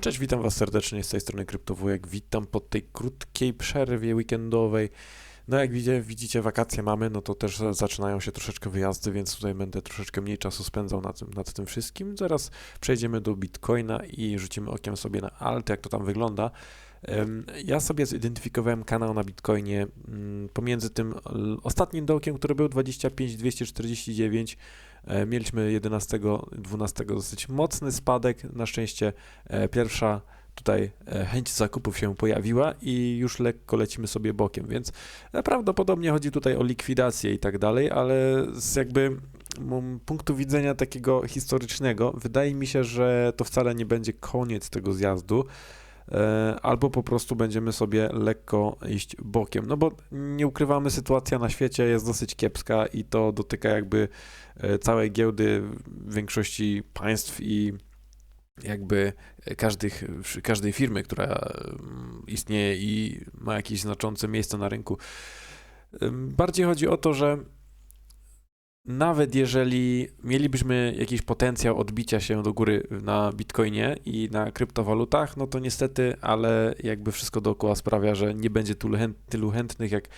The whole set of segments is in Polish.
Cześć, witam Was serdecznie z tej strony Kryptowujek. Witam po tej krótkiej przerwie weekendowej. No jak widzicie, widzicie, wakacje mamy, no to też zaczynają się troszeczkę wyjazdy, więc tutaj będę troszeczkę mniej czasu spędzał nad tym, nad tym wszystkim. Zaraz przejdziemy do Bitcoina i rzucimy okiem sobie na alt, jak to tam wygląda. Ja sobie zidentyfikowałem kanał na Bitcoinie mm, pomiędzy tym ostatnim dołkiem, który był 25249. E, Mieliśmy 11-12 dosyć mocny spadek. Na szczęście e, pierwsza tutaj e, chęć zakupów się pojawiła i już lekko lecimy sobie bokiem, więc e, prawdopodobnie chodzi tutaj o likwidację i tak dalej, ale z jakby punktu widzenia takiego historycznego wydaje mi się, że to wcale nie będzie koniec tego zjazdu. E, Albo po prostu będziemy sobie lekko iść bokiem. No bo nie ukrywamy, sytuacja na świecie jest dosyć kiepska i to dotyka jakby e, całej giełdy większości państw i jakby każdych, każdej firmy, która mm, istnieje i ma jakieś znaczące miejsce na rynku. Bardziej chodzi o to, że nawet jeżeli mielibyśmy jakiś potencjał odbicia się do góry na Bitcoinie i na kryptowalutach, no to niestety, ale jakby wszystko dookoła sprawia, że nie będzie tylu, chęt, tylu chętnych jak e,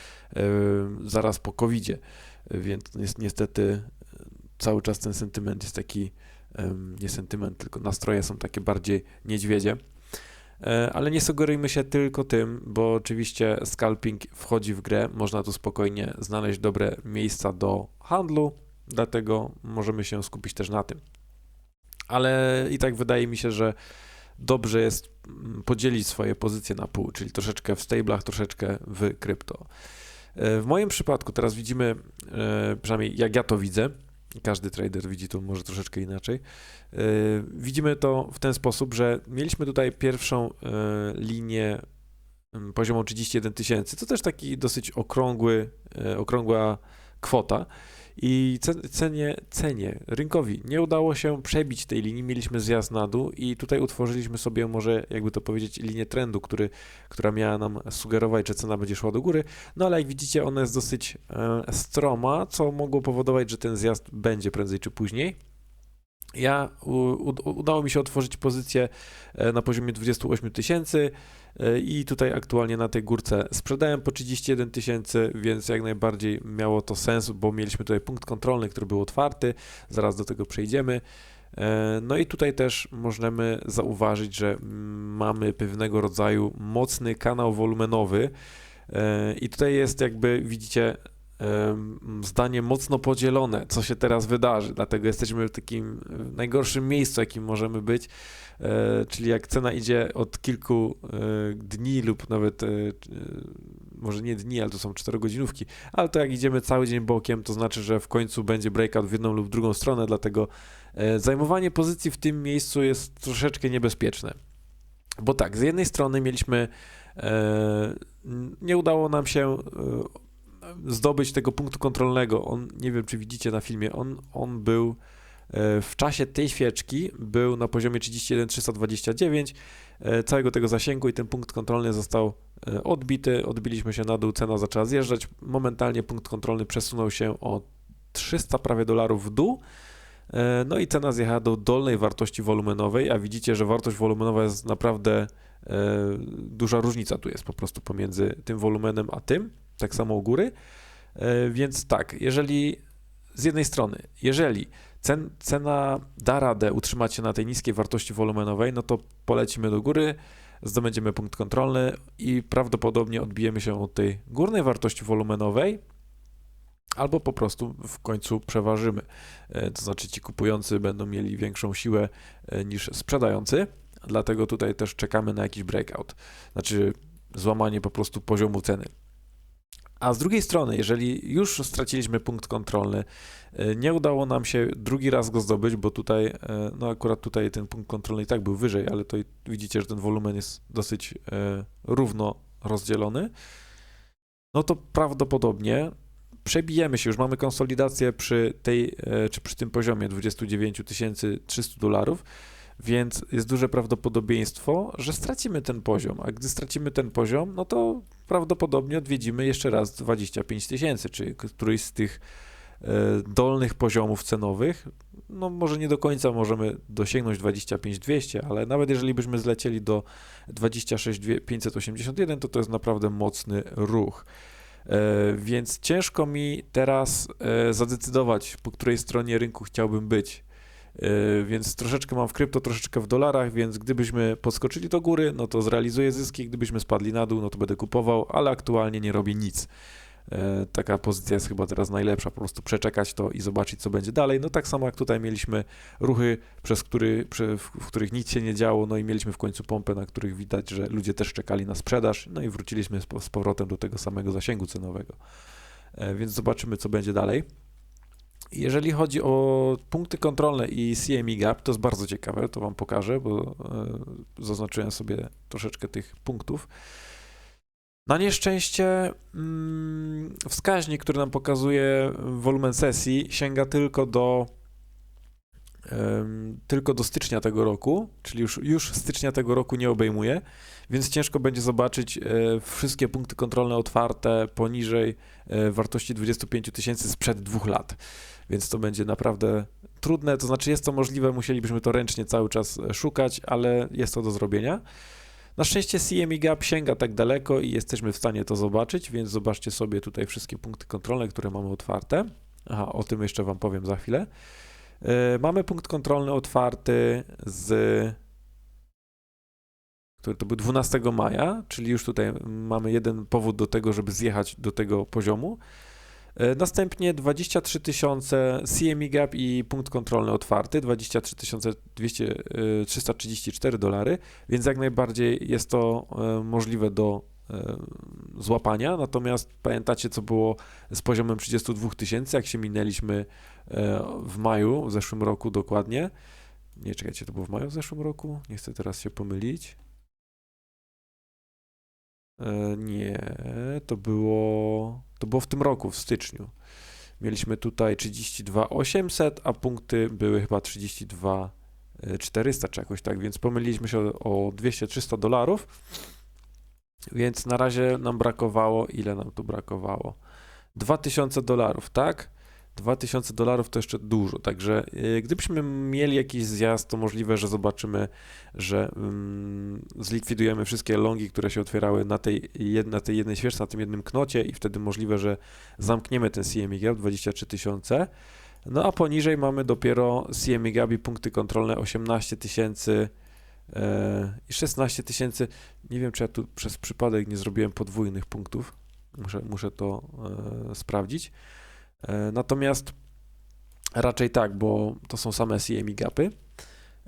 zaraz po COVID-zie. Więc jest, niestety e, cały czas ten sentyment jest taki, nie sentyment, tylko nastroje są takie bardziej niedźwiedzie. E, Ale nie sugerujmy się tylko tym, bo oczywiście scalping wchodzi w grę, można tu spokojnie znaleźć dobre miejsca do handlu, dlatego możemy się skupić też na tym. Ale i tak wydaje mi się, że dobrze jest mm, podzielić swoje pozycje na pół, czyli troszeczkę w stablach, troszeczkę w krypto. E, W moim przypadku teraz widzimy, e, przynajmniej jak ja to widzę, każdy trader widzi to może troszeczkę inaczej. Yy, Widzimy to w ten sposób, że mieliśmy tutaj pierwszą yy, linię ym, poziomą 31 tysięcy. To też taki dosyć okrągły, yy, okrągła kwota. I ce- cenie, cenie rynkowi nie udało się przebić tej linii, mieliśmy zjazd na dół i tutaj utworzyliśmy sobie może, jakby to powiedzieć, linię trendu, który, która miała nam sugerować, że cena będzie szła do góry. No ale jak widzicie, ona jest dosyć e, stroma, co mogło powodować, że ten zjazd będzie prędzej czy później. Ja udało mi się otworzyć pozycję e, na poziomie 28 tysięcy e, i tutaj aktualnie na tej górce sprzedałem po 31 tysięcy, więc jak najbardziej miało to sens, bo mieliśmy tutaj punkt kontrolny, który był otwarty, zaraz do tego przejdziemy. E, No i tutaj też możemy zauważyć, że mamy pewnego rodzaju mocny kanał wolumenowy i tutaj jest jakby widzicie zdanie mocno podzielone, co się teraz wydarzy, dlatego jesteśmy w takim najgorszym miejscu, jakim możemy być, e, czyli jak cena idzie od kilku e, dni lub nawet e, może nie dni, ale to są czterogodzinówki, ale to jak idziemy cały dzień bokiem, to znaczy, że w końcu będzie breakout w jedną lub drugą stronę, dlatego zajmowanie pozycji w tym miejscu jest troszeczkę niebezpieczne. Bo tak, z jednej strony mieliśmy, nie udało nam się zdobyć tego punktu kontrolnego. On, nie wiem czy widzicie na filmie, on, on był e, w czasie tej świeczki, był na poziomie 31329 e, całego tego zasięgu i ten punkt kontrolny został e, odbity, odbiliśmy się na dół, cena zaczęła zjeżdżać, momentalnie punkt kontrolny przesunął się o 300 prawie dolarów w dół, No i cena zjechała do dolnej wartości wolumenowej, a widzicie, że wartość wolumenowa jest naprawdę duża różnica tu jest po prostu pomiędzy tym wolumenem a tym, tak samo u góry. E, Więc tak, jeżeli z jednej strony, jeżeli cen, cena da radę utrzymać się na tej niskiej wartości wolumenowej, no to polecimy do góry, zdobędziemy punkt kontrolny i prawdopodobnie odbijemy się od tej górnej wartości wolumenowej, albo po prostu w końcu przeważymy. E, To znaczy ci kupujący będą mieli większą siłę e, niż sprzedający, dlatego tutaj też czekamy na jakiś breakout, znaczy złamanie po prostu poziomu ceny. A z drugiej strony, jeżeli już straciliśmy punkt kontrolny, e, nie udało nam się drugi raz go zdobyć, bo tutaj, e, no akurat tutaj ten punkt kontrolny i tak był wyżej, ale to widzicie, że ten wolumen jest dosyć e, równo rozdzielony, no to prawdopodobnie przebijemy się, już mamy konsolidację przy tej, czy przy tym poziomie 29 300 dolarów, więc jest duże prawdopodobieństwo, że stracimy ten poziom, a gdy stracimy ten poziom, no to prawdopodobnie odwiedzimy jeszcze raz 25 tysięcy, czy któryś z tych dolnych poziomów cenowych. No może nie do końca możemy dosięgnąć 25 200, ale nawet jeżeli byśmy zlecieli do 26 581, to to jest naprawdę mocny ruch. E, Więc ciężko mi teraz e, zadecydować, po której stronie rynku chciałbym być. E, Więc troszeczkę mam w krypto, troszeczkę w dolarach, więc gdybyśmy podskoczyli do góry, no to zrealizuję zyski, gdybyśmy spadli na dół, no to będę kupował, ale aktualnie nie robię nic. E, Taka pozycja jest chyba teraz najlepsza, po prostu przeczekać to i zobaczyć, co będzie dalej. No tak samo jak tutaj mieliśmy ruchy, przez który, w, których nic się nie działo, no i mieliśmy w końcu pompę, na których widać, że ludzie też czekali na sprzedaż, no i wróciliśmy z, po- z powrotem do tego samego zasięgu cenowego. E, Więc zobaczymy, co będzie dalej. Jeżeli chodzi o punkty kontrolne i CME Gap, to jest bardzo ciekawe, to Wam pokażę, bo e, zaznaczyłem sobie troszeczkę tych punktów. Na nieszczęście mm, wskaźnik, który nam pokazuje wolumen sesji, sięga tylko do tylko do stycznia tego roku, czyli już, już stycznia tego roku nie obejmuje, więc ciężko będzie zobaczyć e, wszystkie punkty kontrolne otwarte poniżej e, wartości 25 tysięcy sprzed dwóch lat. Więc to będzie naprawdę trudne, to znaczy jest to możliwe, musielibyśmy to ręcznie cały czas e, szukać, ale jest to do zrobienia. Na szczęście CME Gap sięga tak daleko i jesteśmy w stanie to zobaczyć, więc zobaczcie sobie tutaj wszystkie punkty kontrolne, które mamy otwarte. Aha, o tym jeszcze Wam powiem za chwilę. E, Mamy punkt kontrolny otwarty z który to był 12 maja, czyli już tutaj mamy jeden powód do tego, żeby zjechać do tego poziomu. E, Następnie 23 tysiące CME Gap i punkt kontrolny otwarty, 23 200, e, 334 dolary, więc jak najbardziej jest to e, możliwe do złapania. Natomiast pamiętacie, co było z poziomem 32 tysięcy, jak się minęliśmy w maju w zeszłym roku dokładnie. Nie, czekajcie, to było w maju w zeszłym roku? Nie chcę teraz się pomylić. Nie, to było, to było w tym roku, w styczniu. Mieliśmy tutaj 32 800, a punkty były chyba 32 400 czy jakoś tak, więc pomyliliśmy się o o 200-300 dolarów. Więc na razie nam brakowało, ile nam tu brakowało? 2000 dolarów, tak? 2000 dolarów to jeszcze dużo, także y, gdybyśmy mieli jakiś zjazd, to możliwe, że zobaczymy, że mm, zlikwidujemy wszystkie longi, które się otwierały na tej, jed, na tej jednej świeczce, na tym jednym knocie i wtedy możliwe, że zamkniemy ten CME Gap 23 tysiące. No a poniżej mamy dopiero CME Gap i punkty kontrolne 18 tysięcy e, i 16 tysięcy. Nie wiem, czy ja tu przez przypadek nie zrobiłem podwójnych punktów. Muszę, muszę to e, sprawdzić. E, Natomiast raczej tak, bo to są same CME gapy.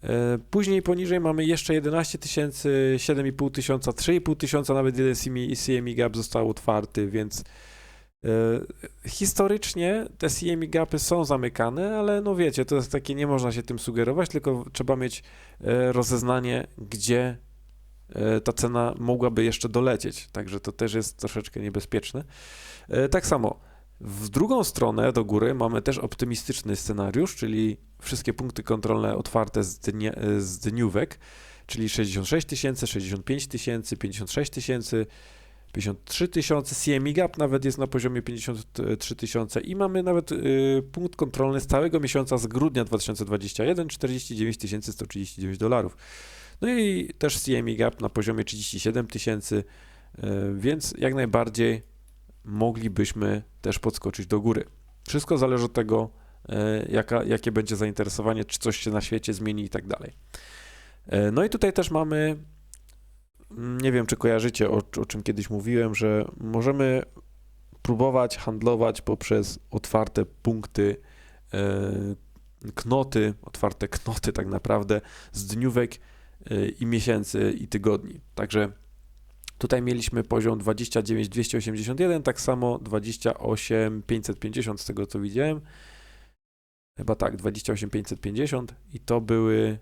E, Później poniżej mamy jeszcze 11 tysięcy, 7,5 tysiąca, 3,5 tysiąca, nawet jeden CME, CME gap został otwarty, więc e, historycznie te CME gapy są zamykane, ale no wiecie, to jest takie, nie można się tym sugerować, tylko trzeba mieć rozeznanie, gdzie ta cena mogłaby jeszcze dolecieć, także to też jest troszeczkę niebezpieczne. Tak samo, w drugą stronę do góry mamy też optymistyczny scenariusz, czyli wszystkie punkty kontrolne otwarte z, dnia, z dniówek, czyli 66 tysięcy, 65 tysięcy, 56 tysięcy, 53 tysiące, CME Gap nawet jest na poziomie 53 tysiące i mamy nawet y, punkt kontrolny z całego miesiąca z grudnia 2021, 49 139 dolarów. No i też CME Gap na poziomie 37 tysięcy, y, więc jak najbardziej moglibyśmy też podskoczyć do góry. Wszystko zależy od tego, e, jaka, jakie będzie zainteresowanie, czy coś się na świecie zmieni i tak dalej. E, No i tutaj też mamy, mm, nie wiem czy kojarzycie, o, o czym kiedyś mówiłem, że możemy próbować handlować poprzez otwarte punkty, e, knoty, otwarte knoty tak naprawdę z dniówek i miesięcy i tygodni. Także Tutaj mieliśmy poziom 29 281, tak samo 28 550 z tego co widziałem. Chyba tak, 28 550 i to były,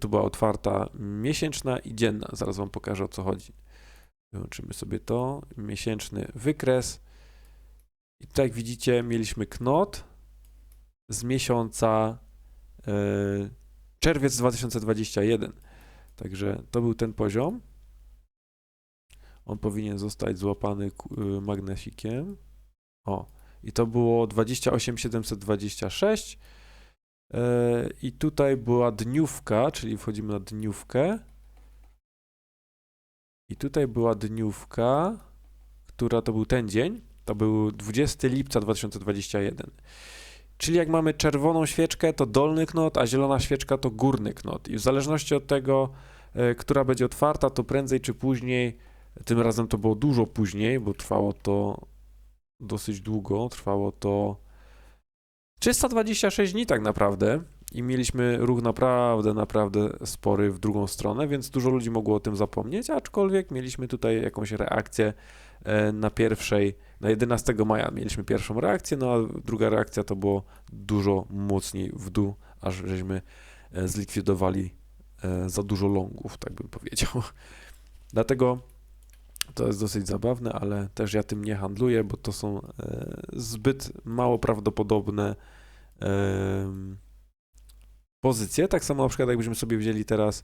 to była otwarta miesięczna i dzienna. Zaraz wam pokażę o co chodzi. Wyłączymy sobie to, miesięczny wykres. I tutaj jak widzicie mieliśmy knot z miesiąca e, czerwiec 2021. Także to był ten poziom. On powinien zostać złapany y, magnesikiem. O, i to było 28 726. E, I tutaj była dniówka, czyli wchodzimy na dniówkę. I tutaj była dniówka, która to był ten dzień. To był 20 lipca 2021. Czyli jak mamy czerwoną świeczkę, to dolny knot, a zielona świeczka to górny knot. I w zależności od tego, e, która będzie otwarta, to prędzej czy później, tym razem to było dużo później, bo trwało to dosyć długo, trwało to 326 dni tak naprawdę i mieliśmy ruch naprawdę, naprawdę spory w drugą stronę, więc dużo ludzi mogło o tym zapomnieć, aczkolwiek mieliśmy tutaj jakąś reakcję e, na pierwszej, na 11 maja mieliśmy pierwszą reakcję, no a druga reakcja to było dużo mocniej w dół, aż żeśmy e, zlikwidowali e, za dużo longów, tak bym powiedział. Dlatego to jest dosyć zabawne, ale też ja tym nie handluję, bo to są zbyt mało prawdopodobne pozycje. Tak samo na przykład jakbyśmy sobie wzięli teraz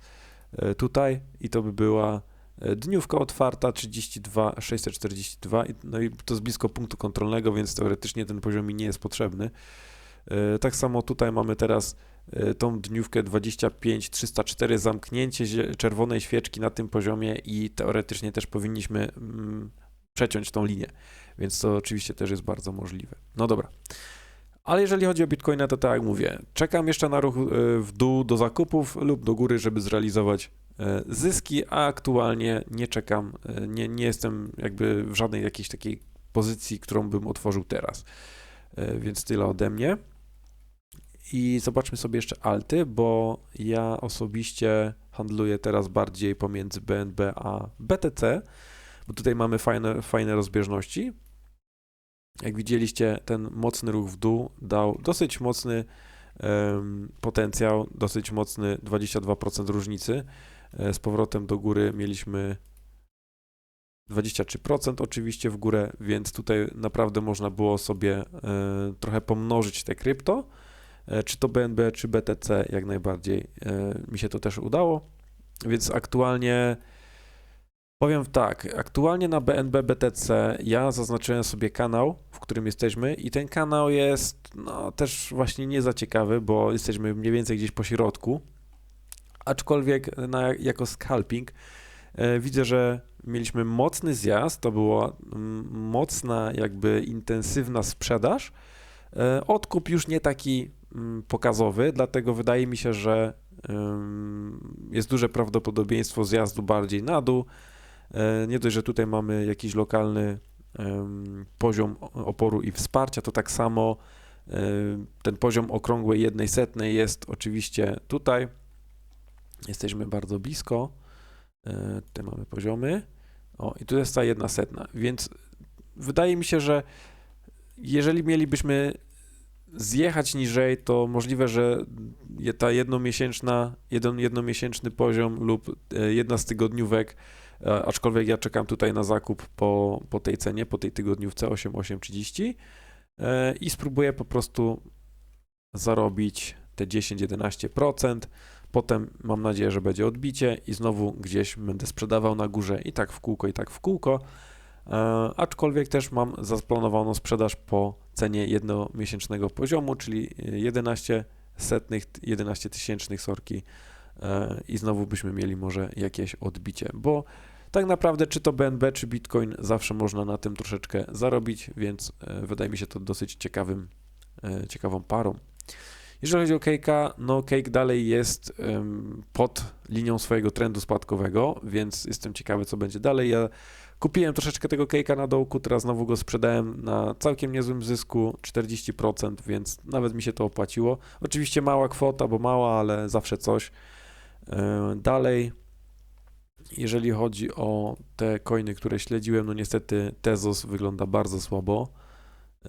e, tutaj i to by była e, dniówka otwarta 32 642 no i to jest blisko punktu kontrolnego, więc teoretycznie ten poziom mi nie jest potrzebny. E, tak samo tutaj mamy teraz tą dniówkę 25 304 zamknięcie czerwonej świeczki na tym poziomie i teoretycznie też powinniśmy mm, przeciąć tą linię, więc to oczywiście też jest bardzo możliwe. No dobra. Ale jeżeli chodzi o Bitcoina, to tak jak mówię, czekam jeszcze na ruch e, w dół do zakupów lub do góry, żeby zrealizować e, zyski, a aktualnie nie czekam, e, nie, nie jestem jakby w żadnej jakiejś takiej pozycji, którą bym otworzył teraz. Więc tyle ode mnie. I zobaczmy sobie jeszcze alty, bo ja osobiście handluję teraz bardziej pomiędzy BNB a BTC, bo tutaj mamy fajne, fajne rozbieżności. Jak widzieliście, ten mocny ruch w dół dał dosyć mocny um, potencjał, dosyć mocny 22% różnicy. E, z powrotem do góry mieliśmy 23% oczywiście w górę, więc tutaj naprawdę można było sobie e, trochę pomnożyć te krypto. E, czy to BNB, czy BTC, jak najbardziej. Mi się to też udało. Więc aktualnie Powiem tak, aktualnie na BNB BTC ja zaznaczyłem sobie kanał, w którym jesteśmy i ten kanał jest no, też właśnie nie za ciekawy, bo jesteśmy mniej więcej gdzieś po środku, aczkolwiek na, jako scalping e, widzę, że mieliśmy mocny zjazd, to była mm, mocna jakby intensywna sprzedaż, e, odkup już nie taki pokazowy, dlatego wydaje mi się, że jest duże prawdopodobieństwo zjazdu bardziej na dół, E, nie dość, że tutaj mamy jakiś lokalny poziom oporu i wsparcia, to tak samo e, ten poziom okrągłej jednej setnej jest oczywiście tutaj. Jesteśmy bardzo blisko. E, tutaj mamy poziomy. O, i tu jest ta jedna setna, więc wydaje mi się, że jeżeli mielibyśmy zjechać niżej, to możliwe, że ta jednomiesięczna, jeden, jednomiesięczny poziom lub jedna z tygodniówek E, aczkolwiek ja czekam tutaj na zakup po, po tej cenie, po tej tygodniówce 8830 e, i spróbuję po prostu zarobić te 10-11%. Potem mam nadzieję, że będzie odbicie i znowu gdzieś będę sprzedawał na górze i tak w kółko, i tak w kółko. E, aczkolwiek też mam zaplanowaną sprzedaż po cenie jednomiesięcznego poziomu, czyli 11 setnych, 11 tysięcznych sorki i znowu byśmy mieli może jakieś odbicie, bo tak naprawdę, czy to BNB, czy Bitcoin, zawsze można na tym troszeczkę zarobić, więc e, wydaje mi się to dosyć ciekawym, e, ciekawą parą. Jeżeli chodzi o Cake'a, no Cake dalej jest pod linią swojego trendu spadkowego, więc jestem ciekawy, co będzie dalej. Ja kupiłem troszeczkę tego Cake'a na dołku, teraz znowu go sprzedałem na całkiem niezłym zysku, 40%, więc nawet mi się to opłaciło. Oczywiście mała kwota, bo mała, ale zawsze coś. E, dalej jeżeli chodzi o te coiny, które śledziłem, no niestety Tezos wygląda bardzo słabo.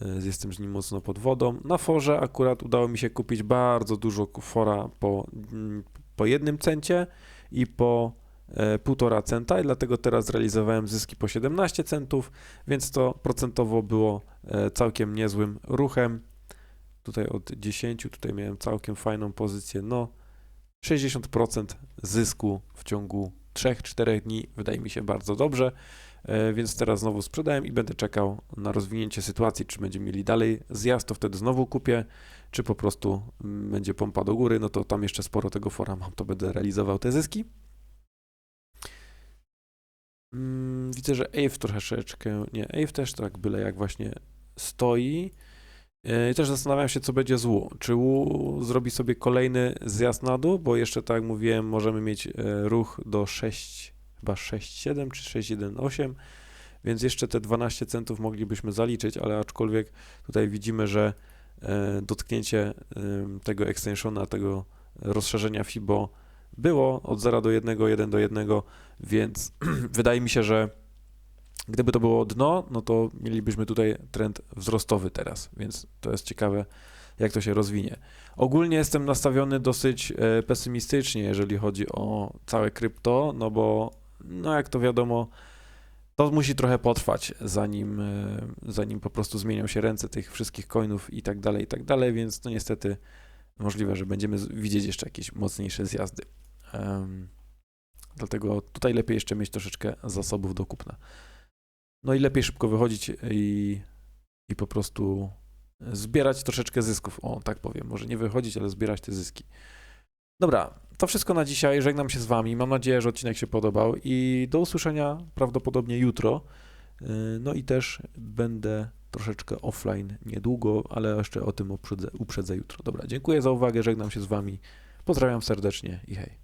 E, jestem z nim mocno pod wodą. Na forze akurat udało mi się kupić bardzo dużo fora po, mm, po jednym centie i po e, półtora centa i dlatego teraz zrealizowałem zyski po 17 centów, więc to procentowo było e, całkiem niezłym ruchem. Tutaj od 10, tutaj miałem całkiem fajną pozycję, no 60% zysku w ciągu 3-4 dni wydaje mi się bardzo dobrze. E, Więc teraz znowu sprzedałem i będę czekał na rozwinięcie sytuacji, czy będziemy mieli dalej zjazd, to wtedy znowu kupię, czy po prostu mm, będzie pompa do góry, no to tam jeszcze sporo tego fora mam, to będę realizował te zyski. Mm, Widzę, że Ave troszeczkę, nie, Ave też tak byle jak właśnie stoi. E, I też zastanawiam się, co będzie z Wu. Czy Wu zrobi sobie kolejny zjazd na dół, bo jeszcze tak jak mówiłem, możemy mieć e, ruch do 6, chyba 6,7 czy 6,18, więc jeszcze te 12 centów moglibyśmy zaliczyć, ale aczkolwiek tutaj widzimy, że e, dotknięcie em, tego extensiona, tego rozszerzenia FIBO było od 0 do 1, 1 do 1, więc wydaje mi się, że gdyby to było dno, no to mielibyśmy tutaj trend wzrostowy teraz, więc to jest ciekawe, jak to się rozwinie. Ogólnie jestem nastawiony dosyć e, pesymistycznie, jeżeli chodzi o całe krypto, no bo, no jak to wiadomo, to musi trochę potrwać, zanim, e, zanim po prostu zmienią się ręce tych wszystkich coinów i tak dalej, i tak dalej, więc no niestety możliwe, że będziemy widzieć jeszcze jakieś mocniejsze zjazdy. Em, dlatego tutaj lepiej jeszcze mieć troszeczkę zasobów do kupna. No i lepiej szybko wychodzić i, i po prostu zbierać troszeczkę zysków. O, tak powiem. Może nie wychodzić, ale zbierać te zyski. Dobra, to wszystko na dzisiaj. Żegnam się z Wami. Mam nadzieję, że odcinek się podobał i do usłyszenia prawdopodobnie jutro. Yy, No i też będę troszeczkę offline niedługo, ale jeszcze o tym uprzedzę, uprzedzę jutro. Dobra, dziękuję za uwagę. Żegnam się z Wami. Pozdrawiam serdecznie i hej.